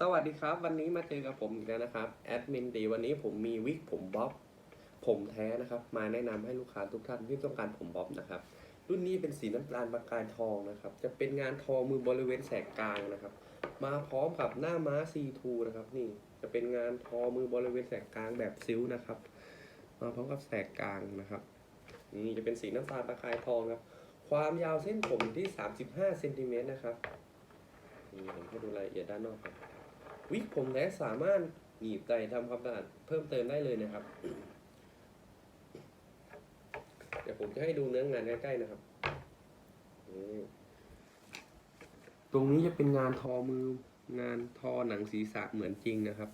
สวัสดีครับ วันนี้มาเจอกับผมอีกแล้วนะครับแอดมินตีวันนี้ผมมีวิกผมบ๊อบผมแท้นะครับ มาแนะนำให้ลูกค้าทุกท่านที่ต้องการผมบ๊อบนะครับ รุ่นนี้เป็นสีน้ำตาลประกายทองนะครับ จะเป็นงานทอมือบริเวณแสกกลางนะครับ มาพร้อมกับหน้าม้า C2 นะครับนี่จะเป็นงานทอมือบริเวณแสกกลางแบบซิ้วนะครับ มาพร้อมกับแสกกลางนะครับนี่จะเป็นสีน้ำตาลประกายทองครับ ความยาวเส้นผมที่ 35เซนติเมตรนะครับนี่ผมให้ดูรายละเอียดด้านนอกครับ วิกผมแท้สามารถหนีบใจทำความสะอาดเพิ่มเติมได้เลยนะครับ เดี๋ยวผมจะให้ดูเนื้องานใกล้ๆนะครับ ตรงนี้จะเป็นงานทอมืองานทอหนังศีรษะเหมือนจริงนะครับ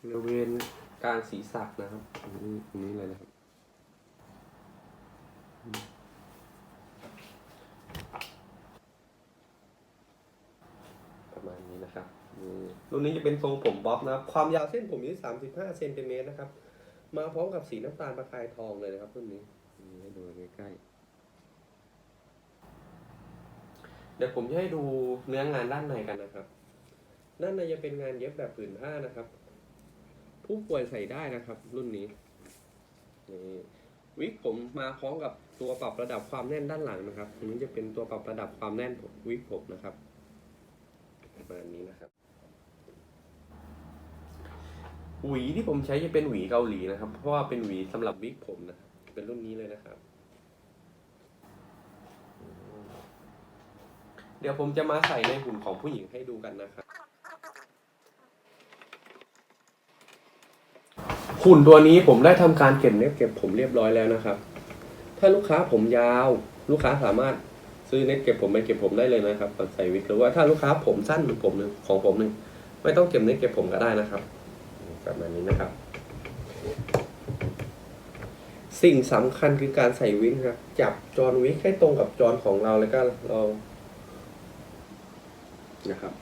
บริเวณกลางศีรษะนะครับตรงนี้ตรงนี้เลยนะครับ ประมาณ นี้นะครับนี่รุ่นนี้จะเป็นทรงผมบ๊อบนะครับความยาวเส้นผมอยู่ที่35เซนติเมตรนะครับ มาพร้อมกับสีน้ำตาลประกายทองเลยนะครับรุ่นนี้นี่ให้ดูใกล้ๆเดี๋ยวผมจะให้ดูเนื้องานด้านในกันนะครับ ด้านในจะเป็นงานเย็บแบบผืนผ้านะครับ ผู้ป่วยใส่ได้นะครับ รุ่นนี้นี่วิกผมมาพร้อมกับตัวปรับระดับความแน่นด้านหลังนะครับอันนี้จะเป็นตัวปรับระดับความแน่นวิกผมนะครับ ประมาณนี้นะครับหวีที่ผมใช้จะเป็นหวีเกาหลีนะครับ เพราะว่าเป็นหวีสำหรับวิกผมนะเป็นรุ่นนี้เลยนะครับ เดี๋ยวผมจะมาใส่ในหุ่นของผู้หญิงให้ดูกันนะครับหุ่นตัวนี้ผมได้ทำการเก็บเน็ตเก็บผมเรียบร้อยแล้วนะครับ ถ้าลูกค้าผมยาว ลูกค้าสามารถ ซื้อเน็ตเก็บผมไปเก็บผมได้เลยนะครับก่อนใส่วิกหรือว่าถ้าลูกค้าผมสั้นเหมือนผมหนึ่งของผมหนึ่งไม่ต้องเก็บเน็ตเก็บผมก็ได้นะครับประมาณนี้นะครับ สิ่งสำคัญคือการใส่วิกครับ จับจอนวิกให้ตรงกับจอนของเราแล้วก็เรานะครับ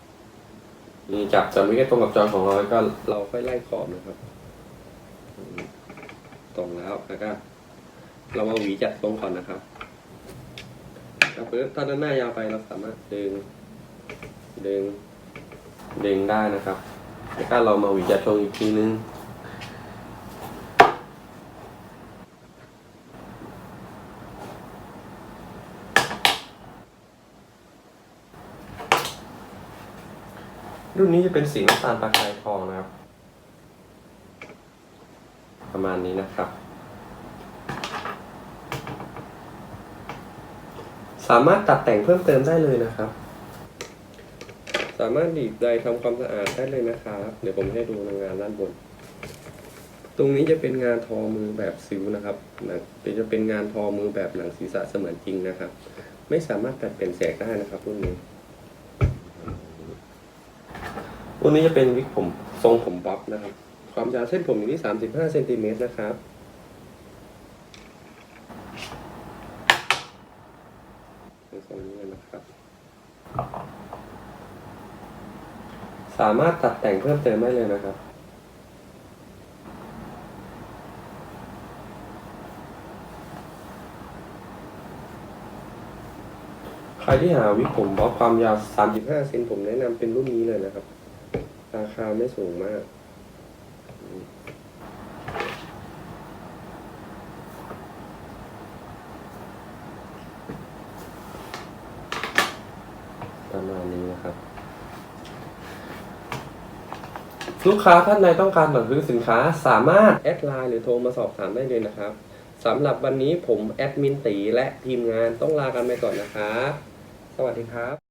นี่จับจอนวิกให้ตรงกับจอนของเราแล้วก็เราค่อยไล่ขอบนะครับ ตรงแล้วแล้วก็เรามาหวีจัดทรงก่อนนะครับ ครับเพื่อถ้าด้านหน้ายาวไปเราสามารถดึง ดึง ดึงได้นะครับ แล้วก็เรามาหวีจัดทรงอีกทีนึงรุ่นนี้จะเป็นสีน้ำตาลประกายทองนะครับ ประมาณนี้นะครับ สามารถตัดแต่งเพิ่มเติมได้เลยนะครับ สามารถดีดใดทำความสะอาดได้เลยนะครับ เดี๋ยวผมให้ดูงานด้านบน ตรงนี้จะเป็นงานทอมือแบบซิวนะครับนังจะเป็นงานทอมือแบบหนังศีรษะเสมือนจริงนะครับ ไม่สามารถตัดเป็นแสกได้นะครับรุ่นนี้รุ่นนี้จะเป็นวิกผมทรงผมบ๊อบนะครับ ความยาวเส้นผมอยู่ที่ 35เซนติเมตรนะครับ เป็นทรงนี้เลยนะครับ สามารถตัดแต่งเพิ่มเติมได้เลยนะครับ ใครที่หาวิกผมบ๊อบความยาว 35 เซนผมแนะนำเป็นรุ่นนี้เลยนะครับ ราคาไม่สูงมาก ประมาณนี้นะครับ ลูกค้าท่านใดต้องการสั่งซื้อสินค้าสามารถแอดไลน์หรือโทรมาสอบถามได้เลยนะครับสำหรับวันนี้ผมแอดมินตีและทีมงานต้องลากันไปก่อนนะครับ สวัสดีครับ